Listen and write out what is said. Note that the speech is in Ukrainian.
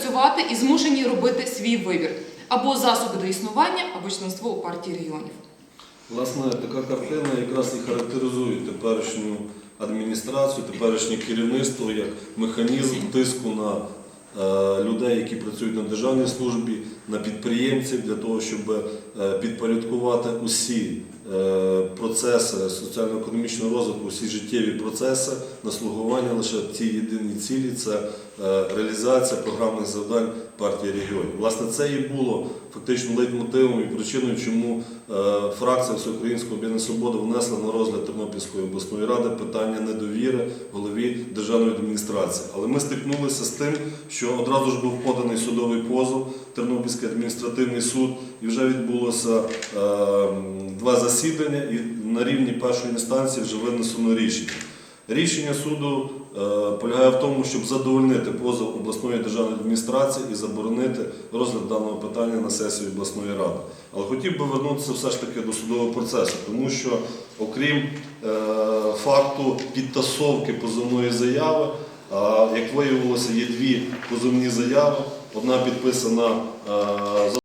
працювати і змушені робити свій вибір або засоби до існування, або членство у партії регіонів. Власне, така картина якраз і характеризує теперішню адміністрацію, теперішнє керівництво як механізм тиску на е, людей, які працюють на державній службі, на підприємців для того, щоб е, підпорядкувати усі е, процеси соціально-економічного розвитку, усі життєві процеси на слугування лише цій єдиній цілі це е, реалізація програмних завдань партії регіонів. Власне, це і було фактично лейтмотивом і причиною, чому е, фракція Всеукраїнського об'єднання Свобода внесла на розгляд Тернопільської обласної ради питання недовіри голові державної адміністрації. Але ми стикнулися з тим, що одразу ж був поданий судовий позов Тернопільський адміністративний суд, і вже відбулося е, два засідання, і на рівні першої інстанції вже винесено рішення. Рішення суду е, полягає в тому, щоб задовольнити позов обласної державної адміністрації і заборонити розгляд даного питання на сесії обласної ради. Але хотів би вернутися все ж таки до судового процесу, тому що окрім е, факту підтасовки позовної заяви, як виявилося, є дві позовні заяви. Одна підписана е,